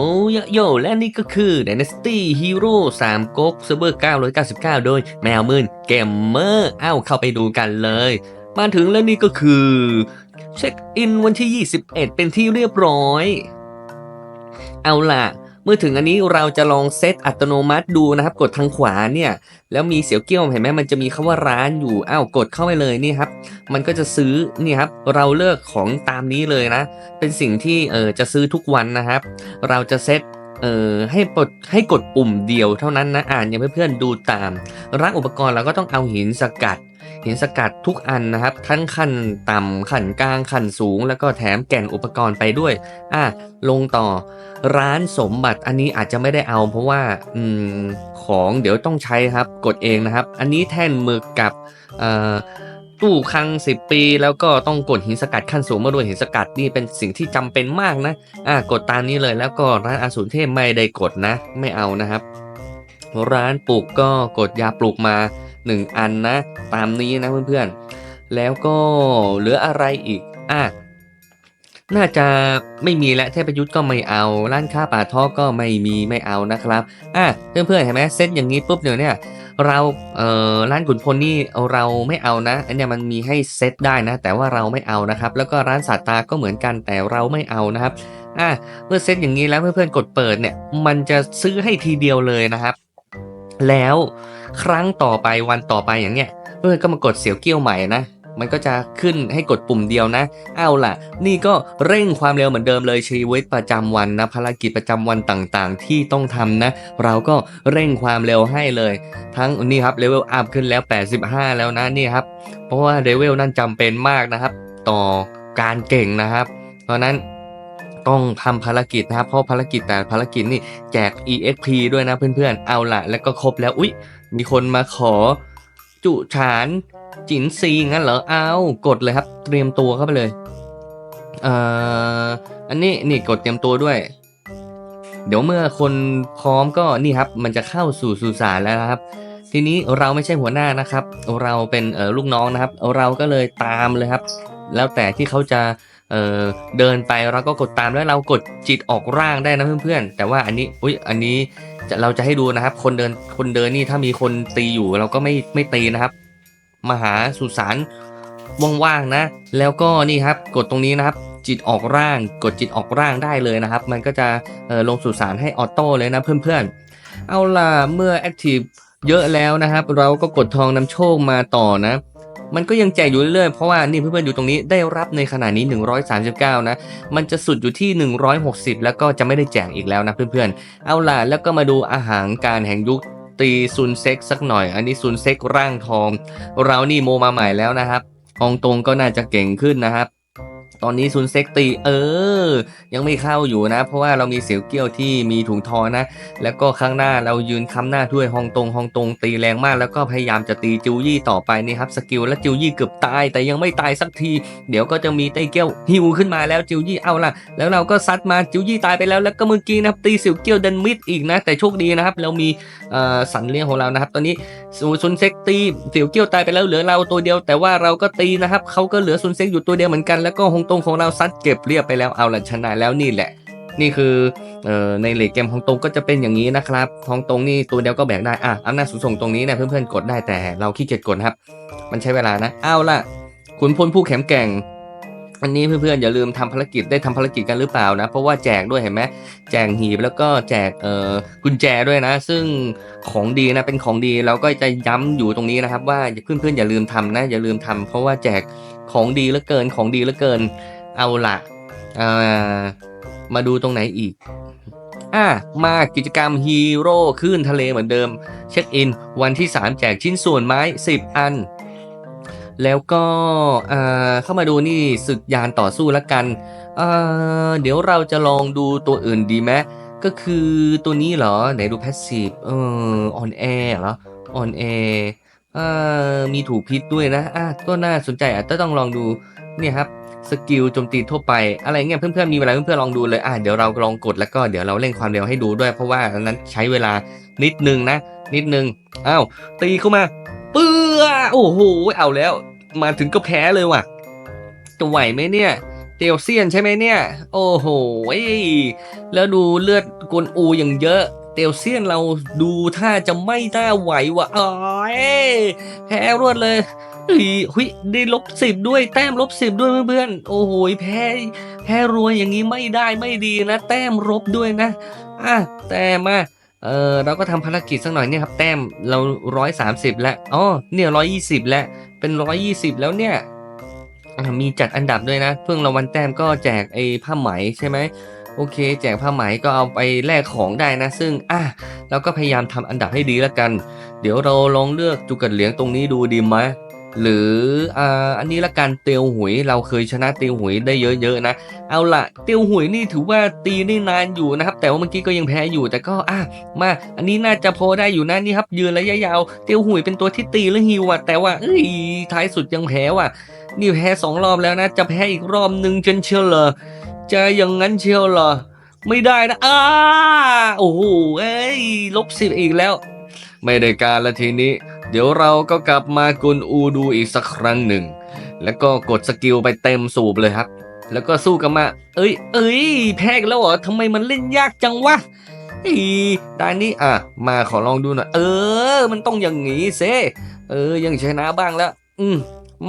อ้ยโยและนี่ก็คือ Dynasty Hero 3ก๊กเซิร์ฟเวอร์999 โดยแมวมืนเกมเมอร์เอ้าเข้าไปดูกันเลย มาถึงแล้วนี่ก็คือ เช็คอินวันที่ 21 เป็นที่เรียบร้อย เอาล่ะ เมื่อถึงอันนี้เราจะลองเซตอัตโนมัติดูนะครับ กดทางขวาเนี่ยแล้วมีเสียวเกี้ยวเห็นไหมมันจะมีคำว่าร้านอยู่อ้าวกดเข้าไปเลยนี่ครับมันก็จะซื้อนี่ครับเราเลือกของตามนี้เลยนะ เป็นสิ่งที่เออจะซื้อทุกวันนะครับ เราจะเซตเอ่อให้กดให้กดปุ่มเดียวเท่านั้นนะอ่านย่าเพื่อนๆดูตามร้านอุปกรณ์เราก็ต้องเอาหินสกัด หินสกัดทุกอันนะครับ ทั้งขั้นต่ำขั้นกลางขั้นสูง แล้วก็แถมแก่นอุปกรณ์ไปด้วย อะลงต่อร้านสมบัติอันนี้อาจจะไม่ได้เอา เพราะว่าอืมของเดี๋ยวต้องใช้ครับกดเองนะครับ อันนี้แท่นมึกกับเอ่อตู้คลัง 10 ปี แล้วก็ต้องกดหินสกัดขั้นสูงมาด้วยหินสกัดนี่เป็นสิ่งที่จำเป็นมากนะอะกดตามนี้เลยแล้วก็ร้านอาสูรเทพไม่ได้กดนะ ไม่เอานะครับ ร้านปลูกก็กดยาปลูกมา 1 อันนะ ตามนี้นะเพื่อนๆ แล้วก็เหลืออะไรอีก อะ น่าจะไม่มีและเทพยุทธ์ก็ไม่เอา ร้านค้าป่าท้อก็ไม่มีไม่เอานะครับ อะเพื่อนๆเห็นไหมเซตอย่างนี้ปุ๊บเดี๋ยวเนี่ยเราเอ่อร้านขุนพลนี่เราไม่เอานะอันเนี้ยมันมีให้เซตได้นะ แต่ว่าเราไม่เอานะครับ แล้วก็ร้านสาตาก็เหมือนกันแต่เราไม่เอานะครับอะเมื่อเซตอย่างนี้แล้วเพื่อนๆกดเปิดเนี่ย มันจะซื้อให้ทีเดียวเลยนะครับ แล้วครั้งต่อไปวันต่อไปอย่างเนี้ยเพื่อนก็มากดเสียวเกี้ยวใหม่นะมันก็จะขึ้นให้กดปุ่มเดียวนะ เอาล่ะ นี่ก็เร่งความเร็วเหมือนเดิมเลยชีวิตประจำวันนะภารกิจประจำวันต่างๆ ที่ต้องทำนะ เราก็เร่งความเร็วให้เลย ทั้งนี่ครับเลเวลอัพขึ้นแล้ว 85 แล้วนะนี่ครับ เพราะว่าเลเวลนั่นจำเป็นมากนะครับ ต่อการเก่งนะครับ เพราะนั้น ต้องทำภารกิจนะครับ เพราะภารกิจแต่ภารกิจนี่แจก EXP ด้วยนะเพื่อนๆ เอาละแล้วก็ครบแล้วอุ๊ย มีคนมาขอจุฉานจินซีงั้นเหรอเอากดเลยครับ เตรียมตัวเข้าไปเลยเอ่ออันนี้นี่กดเตรียมตัวด้วย เดี๋ยวเมื่อคนพร้อมก็นี่ครับ มันจะเข้าสู่สุสานแล้วนะครับ ทีนี้เราไม่ใช่หัวหน้านะครับ เราเป็นเออลูกน้องนะครับ เราก็เลยตามเลยครับ แล้วแต่ที่เขาจะ เออเดินไปเราก็กดตามแล้วเรากดจิตออกร่างได้นะเพื่อนๆ แต่ว่าอันนี้อุ้ยอันนี้จะเราจะให้ดูนะครับ คนเดินคนเดินนี่ถ้ามีคนตีอยู่เราก็ไม่ไม่ตีนะครับมาหาสุสานว่างๆนะ แล้วก็นี่ครับกดตรงนี้นะครับ จิตออกร่าง กดจิตออกร่างได้เลยนะครับ มันก็จะลงสุสานให้ออโต้เลยนะเพื่อนๆ เอาล่ะเมื่อ Active เยอะแล้วนะครับ เราก็กดทองนำโชคมาต่อนะ มันก็ยังแจกอยู่เรื่อยๆ เพราะว่านี่เพื่อนๆอยู่ตรงนี้ได้รับในขณะนี้ 139 นะ มันจะสุดอยู่ที่ 160 แล้วก็จะไม่ได้แจกอีกแล้วนะเพื่อนๆ เอาล่ะแล้วก็มาดูอาหารการแห่งยุคตีซุนเซ็กสักหน่อย อันนี้ซุนเซ็กร่างทอง เรานี่โมมาใหม่แล้วนะครับฮองตงก็น่าจะเก่งขึ้นนะครับ ตอนนี้ซุนเซ็กตีเออ ยังไม่เข้าอยู่นะ เพราะว่าเรามีเสียวเกี้ยวที่มีถุงทอนะ แล้วก็ข้างหน้าเรายืนค้ำหน้าด้วยฮองตงฮองตงตีแรงมาก แล้วก็พยายามจะตีจิวยี่ต่อไปนี่ครับสกิลและจิวยี่เกือบตาย แต่ยังไม่ตายสักที เดี๋ยวก็จะมีไต้เกี้ยวฮิวขึ้นมาแล้วจิวยี่เอาล่ะ แล้วเราก็ซัดมาจิวยี่ตายไปแล้ว แล้วก็เมื่อกี้นะครับตีเสียวเกี้ยวดันมิดอีกนะ แต่โชคดีนะครับเรามีสันเลี้ยงของเรานะครับ ตอนนี้ซุนเซ็กตีเสียวเกี้ยวตายไปแล้วเหลือเราตัวเดียว แต่ว่าเราก็ตีนะครับเขาก็เหลือซุนเซ็กอยู่ตัวเดียวเหมือนกันแล้วก็ฮงตงของเราซัดเก็บเรียบไปแล้วเอาละชนะแล้วนี่แหละ นี่คือเอ่อในเลกเกมของตงก็จะเป็นอย่างนี้นะครับของตงนี่ตัวเดียวก็แบกได้อะอำนาจสูงส่งตรงนี้เนี่ยเพื่อนๆกดได้แต่เราขี้เกียจกดครับ มันใช้เวลานะเอาล่ะขุนพลผู้แข็งแกร่ง อันนี้เพื่อนๆอย่าลืมทำภารกิจได้ทำภารกิจกันหรือเปล่านะ เพราะว่าแจกด้วยเห็นไหมแจกหีบแล้วก็แจกเอ่อกุญแจด้วยนะ ซึ่งของดีนะเป็นของดีเราก็จะย้ำอยู่ตรงนี้นะครับ ว่าเพื่อนๆอย่าลืมทำนะ อย่าลืมทำเพราะว่าแจกของดีเหลือเกินของดีเหลือเกิน เอาล่ะอ่ามาดูตรงไหนอีกอะมากิจกรรมฮีโร่คลื่นทะเลเหมือนเดิม เช็คอิน วันที่ 3 แจกชิ้นส่วนไม้ 10 อัน แล้วก็เข้ามาดูนี่ศึกยานต่อสู้ละกันอ่าเดี๋ยวเราจะลองดูตัวอื่นดีไหมก็คือตัวนี้เหรอ ไหนดูแพสซีฟเออออนแอร์เหรอออนแอร์มีถูกพิษด้วยนะอะก็น่าสนใจอาจจะต้องลองดูเนี่ยครับสกิลโจมตีทั่วไปอะไรเงี้ยเพื่อนๆมีเวลาเพื่อนๆลองดูเลยอะเดี๋ยวเราลองกดแล้วก็เดี๋ยวเราเร่งความเร็วให้ดูด้วย เพราะว่านนั้นใช้เวลานิดนึงนะ นิดนึงอ้าวตีเข้ามาเปื้อโอ้โหเอาแล้ว มาถึงก็แพ้เลยว่ะ จะไหวไหมเนี่ยเตียวเซียนใช่ไหมเนี่ย โอ้โห แล้วดูเลือดกวนอูอย่างเยอะเตียวเซียนเราดูท่าจะไม่น่าไหวว่ะอ๋อยแพ้รวดเลยเฮ้ยหุยได้ลบสิบด้วยแต้มลบสิบด้วยเพื่อนๆโอ้โหแพ้แพ้รวยอย่างนี้ไม่ได้ไม่ดีนะ แต้มลบด้วยนะอะแต่มาเออเราก็ทำภารกิจสักหน่อยเนี่ยครับ แต้มเราร้อยสามสิบแล้วอ๋อเนี่ยร้อยยี่สิบแล้ว เป็นร้อยยี่สิบแล้วเนี่ยมีจัดอันดับด้วยนะ เพิ่งรางวัลแต้มก็แจกไอ้ผ้าไหมใช่ไหมโอเค แจกผ้าไหมก็เอาไปแลกของได้นะ ซึ่งอะเราก็พยายามทำอันดับให้ดีแล้วกัน เดี๋ยวเราลองเลือกจุกัดเหลียงตรงนี้ดูดีไหม หรืออ่าอันนี้ละกันเตียวหุยเราเคยชนะเตียวหุยได้เยอะๆนะเอาละเตียวหุยนี่ถือว่าตีได้นานอยู่นะครับ แต่ว่าเมื่อกี้ก็ยังแพ้อยู่แต่ก็อะมาอันนี้น่าจะพอได้อยู่นะนี่ครับ ยืนระยะยาวเตียวหุยเป็นตัวที่ตีและฮิวอะแต่ว่าเอ้ยท้ายสุดยังแพ้ว่ะนี่แพ้สองรอบแล้วนะ จะแพ้อีกรอบหนึ่งจนเชียวเหรอจะอย่างนั้นเชียวเหรอไม่ได้นะอ้าโอ้โหเอ้ยลบสิบอีกแล้ว ไม่ได้การละทีนี้ เดี๋ยวเราก็กลับมากุนอูดูอีกสักครั้งหนึ่ง แล้วก็กดสกิลไปเต็มสูบเลยครับ แล้วก็สู้กันมา เอ้ย เอ้ย แพ้แล้วเหรอทำไมมันเล่นยากจังวะอีด่านนี้อะ มาขอลองดูหน่อย เออ มันต้องอย่างงี้เซเออ ยังชนะบ้างแล้ว อืม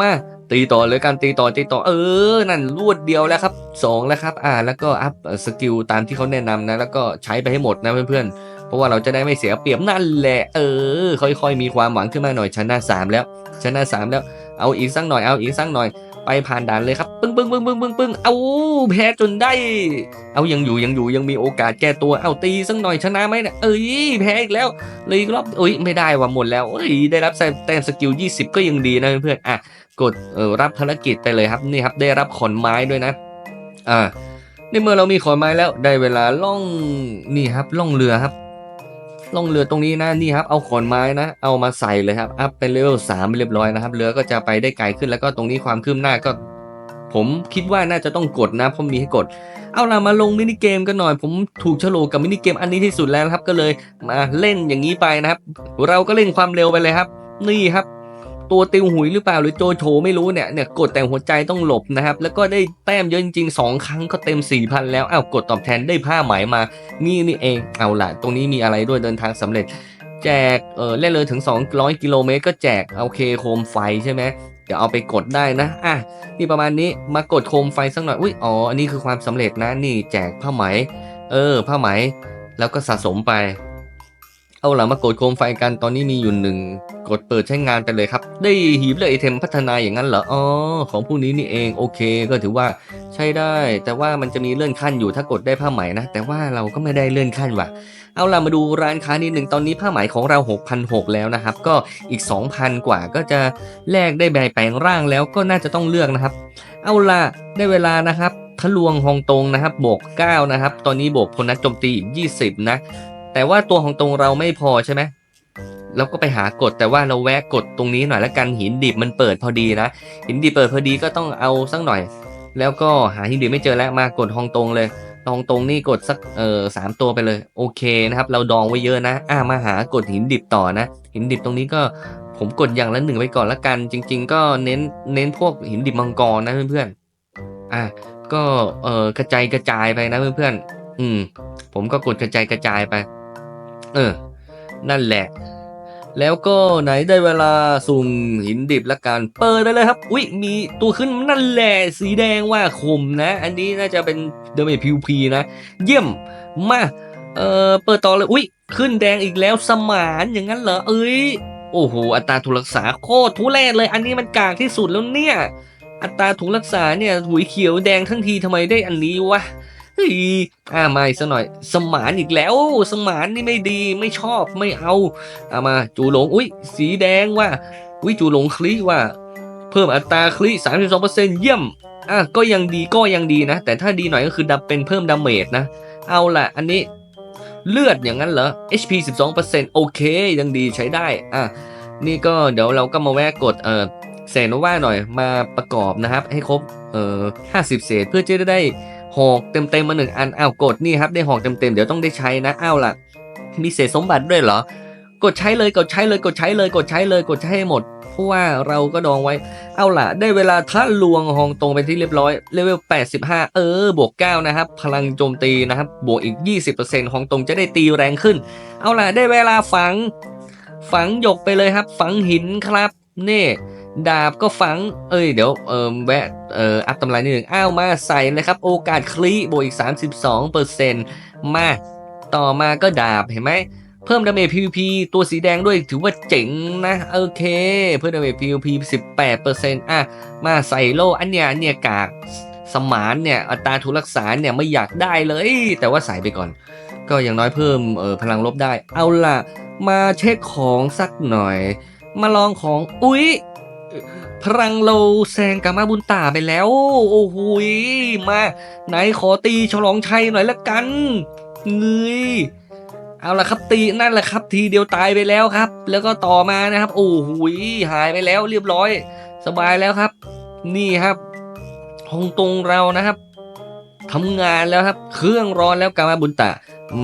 มาตีต่อเลยกันตีต่อตีต่อเออ นั่นรวดเดียวแล้วครับสองแล้วครับ อ่า แล้วก็อัพสกิลตามที่เขาแนะนำนะ แล้วก็ใช้ไปให้หมดนะเพื่อนๆ เพราะว่าเราจะได้ไม่เสียเปรียบนั่นแหละ เออ ค่อยๆมีความหวังขึ้นมาหน่อยชนะสามแล้วชนะสามแล้ว เอาอีกสักหน่อยเอาอีกสักหน่อยไปผ่านด่านเลยครับปึ้งปึ้งปึ้งปึ้งปึ้งปึ้งเอาแพ้จนได้ เอายังอยู่ยังอยู่ยังมีโอกาสแก้ตัวเอาตีสักหน่อยชนะไหมเนี่ยเอ้ยแพ้อีกแล้วเลยอีกรอบเอ้ยไม่ได้ว่ะหมดแล้วเอ้ยได้รับแต้มสกิล 20 ก็ยังดีนะเพื่อนอะกดเออรับภารกิจไปเลยครับนี่ครับได้รับขอนไม้ด้วยนะอ่าในเมื่อเรามีขอนไม้แล้วได้เวลาล่องนี่ครับล่องเรือครับ ล่องเรือตรงนี้นะนี่ครับเอาขอนไม้นะ เอามาใส่เลยครับอัพเป็นเลเวลสามเรียบร้อยนะครับ เรือก็จะไปได้ไกลขึ้นแล้วก็ตรงนี้ความคืบหน้าก็ ผมคิดว่าน่าจะต้องกดนะเพราะมีให้กด เอาล่ะมาลงมินิเกมกันหน่อย ผมถูกโฉลกกับมินิเกมอันนี้ที่สุดแล้วครับ ก็เลยมาเล่นอย่างนี้ไปนะครับ เราก็เล่นความเร็วไปเลยครับ นี่ครับ ตัวติวหุยหรือเปล่าหรือโจโฉไม่รู้เนี่ยเนี่ยกดแต่หัวใจต้องหลบนะครับ แล้วก็ได้แต้มเยอะจริงๆสองครั้งก็เต็ม 4,000 แล้วอ้าวกดตอบแทนได้ผ้าไหมมา นี่นี่เองเอาล่ะ ตรงนี้มีอะไรด้วยเดินทางสำเร็จ แจกเออเล่นเลยถึง 200 กิโลเมตร ก็แจกโอเคโคมไฟใช่ไหมเดี๋ยวเอาไปกดได้นะอะนี่ประมาณนี้มากดโคมไฟสักหน่อยอุ้ยอ๋ออันนี้คือความสำเร็จนะนี่แจกผ้าไหม เออผ้าไหม แล้วก็สะสมไป เอาล่ะมากดโคมไฟกันตอนนี้มีอยู่หนึ่งกดเปิดใช้งานไปเลยครับ ได้หีบเลยไอเทมพัฒนาอย่างนั้นเหรออ๋อของพวกนี้นี่เองโอเค ก็ถือว่าใช้ได้ แต่ว่ามันจะมีเลื่อนขั้นอยู่ถ้ากดได้ผ้าไหมนะ แต่ว่าเราก็ไม่ได้เลื่อนขั้นว่ะ เอาล่ะมาดูร้านค้านิดหนึ่งตอนนี้ผ้าไหมของเรา6,600แล้วนะครับ ก็อีก 2,000 กว่าก็จะแลกได้ใบแปลงร่างแล้วก็น่าจะต้องเลือกนะครับ เอาล่ะได้เวลานะครับทะลวงฮองตงนะครับบวก9นะครับตอนนี้บวกพลนัดโจมตีอีก20 นะ แต่ว่าตัวของตรงเราไม่พอใช่ไหมเราก็ไปหากดแต่ว่าเราแวะกดตรงนี้หน่อยละกันหินดิบมันเปิดพอดีนะหินดิบเปิดพอดีก็ต้องเอาสักหน่อย แล้วก็หาหินดิบไม่เจอแล้วมากดฮองตรงเลยฮองตรงนี่กดสักเออสามตัวไปเลยโอเคนะครับ เราดองไว้เยอะนะ อ่ามาหากดหินดิบต่อนะ หินดิบตรงนี้ก็ผมกดอย่างละหนึ่งไว้ก่อนละกัน จริง ๆ ก็เน้นเน้นพวกหินดิบมังกรนะเพื่อนๆอะก็เออกระจายกระจายไปนะเพื่อนๆอืมผมก็กดกระจายกระจายไป เออ นั่นแหละ แล้วก็ไหนได้เวลาสุ่มหินดิบละกันเปิดได้เลยครับ อุ๊ย มีตัวขึ้นนั่นแหละ สีแดงว่าคมนะ อันนี้น่าจะเป็นเดเมจพิวพีนะ เยี่ยม มา เออเปิดต่อเลย อุ๊ย ขึ้นแดงอีกแล้วสมานอย่างนั้นเหรอ เอ้ย โอ้โห อัตราถูกรักษาโคตรทุเรศเลย อันนี้มันกากที่สุดแล้วเนี่ย อัตราถูกรักษาเนี่ยหุยเขียวแดงทั้งทีทำไมได้อันนี้วะ ฮ้ยอ่ามาอีกสักหน่อย สมานอีกแล้ว สมานนี่ไม่ดีไม่ชอบไม่เอาเอามาจูหลงอุ้ยสีแดงว่ะอุ้ยจูหลงคลิว่ะเพิ่มอัตราคลิสามสิบสองเปอร์เซ็นต์เยี่ยมอะก็ยังดีก็ยังดีนะ แต่ถ้าดีหน่อยก็คือดับเป็นเพิ่มดาเมจนะ เอาล่ะ อันนี้เลือดอย่างนั้นเหรอ HP 12%โอเคยังดีใช้ได้อะนี่ก็เดี๋ยวเราก็มาแวะกดเออเซโนว่าหน่อยมาประกอบนะครับ ให้ครบเออ50 เศษเพื่อจะได้ หอกเต็มๆมาหนึ่งอันอ้าวกดนี่ครับได้หอกเต็มๆเดี๋ยวต้องได้ใช้นะอ้าวล่ะ มีเศษสมบัติด้วยเหรอ กดใช้เลยกดใช้เลยกดใช้เลยกดใช้เลยกดใช้ให้หมด เพราะว่าเราก็ดองไว้ เอาล่ะ ได้เวลาท่าลวงฮองตรงไปที่เรียบร้อยเลเวล 85 เออบวก 9 นะครับ พลังโจมตีนะครับ บวกอีก 20%ฮองตรงจะได้ตีแรงขึ้น เอาล่ะได้เวลาฝัง ฝังหยกไปเลยครับ ฝังหินครับนี่ ดาบก็ฝัง เอ้ย เดี๋ยว เออแวะ เอออัพตำรานิดหนึ่งอ้าว มาใส่เลยครับ โอกาสคลีบวกอีก 32%มา ต่อมาก็ดาบ เห็นไหม เพิ่มดาเมจ PVP ตัวสีแดงด้วย ถือว่าเจ๋งนะ โอเค เพิ่มดาเมจ PVP 18%อะ มาใส่โล่ อันเนี้ย อันเนี้ยกาก สมานเนี่ย อัตราทุรักษาเนี่ยไม่อยากได้เลย แต่ว่าใส่ไปก่อน ก็อย่างน้อยเพิ่ม เออพลังลบได้ เอาล่ะ มาเช็คของสักหน่อย มาลองของ อุ๊ย พลังเราแซงกามาบุญตาไปแล้ว โอ้โหยมา ไหนขอตีฉลองชัยหน่อยละกันเงยเอาละครับตีนั่นแหละครับ ทีเดียวตายไปแล้วครับ แล้วก็ต่อมานะครับ โอ้โหยหายไปแล้วเรียบร้อย สบายแล้วครับ นี่ครับฮงตงเรานะครับทำงานแล้วครับ เครื่องร้อนแล้วกามาบุญตะ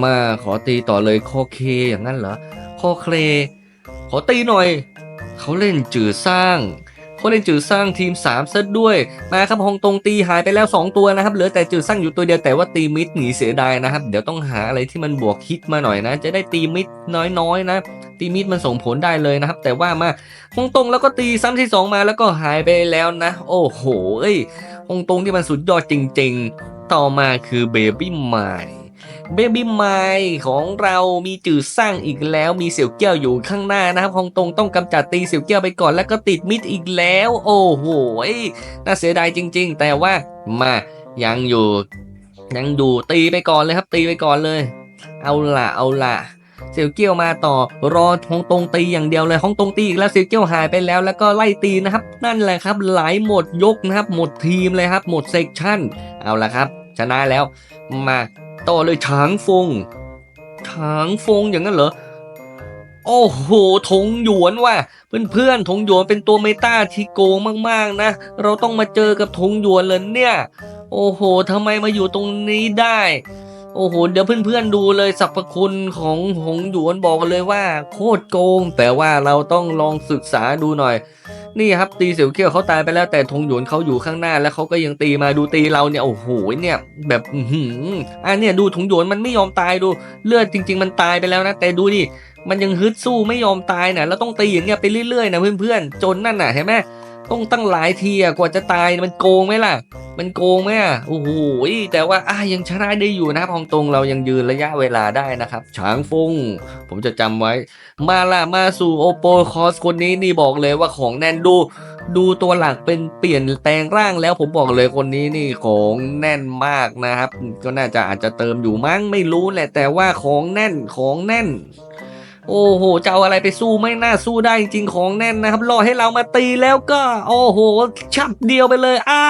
มาขอตีต่อเลยคอเคอย่างนั้นเหรอคอเคลขอตีหน่อย เขาเล่นจือสร้างเขาเล่นจือสร้างทีม3ซะด้วยมาครับฮองตงตีหายไปแล้ว 2 ตัวนะครับเหลือแต่จือสร้างอยู่ตัวเดียวแต่ว่าตีมิดหนีเสียดายนะครับ เดี๋ยวต้องหาอะไรที่มันบวกฮิตมาหน่อยนะ จะได้ตีมิดน้อยๆนะตีมิดมันส่งผลได้เลยนะครับ แต่ว่ามาฮงตงแล้วก็ตีซ้ำที่สองมาแล้วก็หายไปแล้วนะ โอ้โหเอ้ยฮงตงที่มันสุดยอดจริง ๆ ต่อมาคือเบบี้ไม เบบี้ไมของเรามีจืดสร้างอีกแล้วมีเสี่ยวเกี้ยวอยู่ข้างหน้านะครับฮองตงต้องกำจัดตีเสี่ยวเกี้ยวไปก่อนแล้วก็ติดมิดอีกแล้ว โอ้โหน่าเสียดายจริง ๆ แต่ว่ามายังอยู่ ยังดูตีไปก่อนเลยครับตีไปก่อนเลย เอาละเอาละเสี่ยวเกี้ยวมาต่อรอฮองตงตีอย่างเดียวเลยฮองตงตีอีกแล้วเสี่ยวเกี้ยวหายไปแล้ว แล้วก็ไล่ตีนะครับ นั่นแหละครับไหลหมดยกนะครับ หมดทีมเลยครับ หมดเซกชั่น เอาละครับ ชนะแล้วมา ต่อเลยฉางฟงฉางฟงอย่างนั้นเหรอ โอ้โหทงหยวนว่ะ เพื่อนๆทงหยวนเป็นตัวเมตาที่โกงมากๆนะ เราต้องมาเจอกับทงหยวนเลยเนี่ย โอ้โหทำไมมาอยู่ตรงนี้ได้ โอ้โห เดี๋ยวเพื่อนๆดูเลยสรรพคุณของหงหยวนบอกเลยว่า โคตรโกง แต่ว่าเราต้องลองศึกษาดูหน่อย นี่ครับตีเสี่ยวเขี้ยวเขาตายไปแล้วแต่ทงหยวนเขาอยู่ข้างหน้าแล้วเขาก็ยังตีมาดูตีเราเนี่ยโอ้โหเนี่ยแบบอื้มอะเนี่ยดูทงหยวนมันไม่ยอมตายดูเลือดจริง ๆ มันตายไปแล้วนะแต่ดูดิมันยังฮึดสู้ไม่ยอมตายนะแล้วต้องตีอย่างเงี้ยไปเรื่อยๆนะเพื่อนๆจนนั่นน่ะเห็นไหม ต้องตั้งหลายทีอะกว่าจะตายมันโกงไหมล่ะ มันโกงไหมอะโอ้โหแต่ว่าอะยังชนะได้อยู่นะครับฮองตงเรายังยืนระยะเวลาได้นะครับฉางฟงผมจะจำไว้ มาล่ะมาสู่โอโปคอสคนนี้นี่บอกเลยว่าของแน่นดูดูตัวหลักเป็นเปลี่ยนแปลงร่างแล้วผมบอกเลยคนนี้นี่ของแน่นมากนะครับ ก็น่าจะอาจจะเติมอยู่มั้งไม่รู้แหละแต่ว่าของแน่นของแน่น โอ้โหจะเอาอะไรไปสู้ไม่น่าสู้ได้จริงของแน่นนะครับรอให้เรามาตีแล้วก็ โอ้โหชับเดียวไปเลยอ้า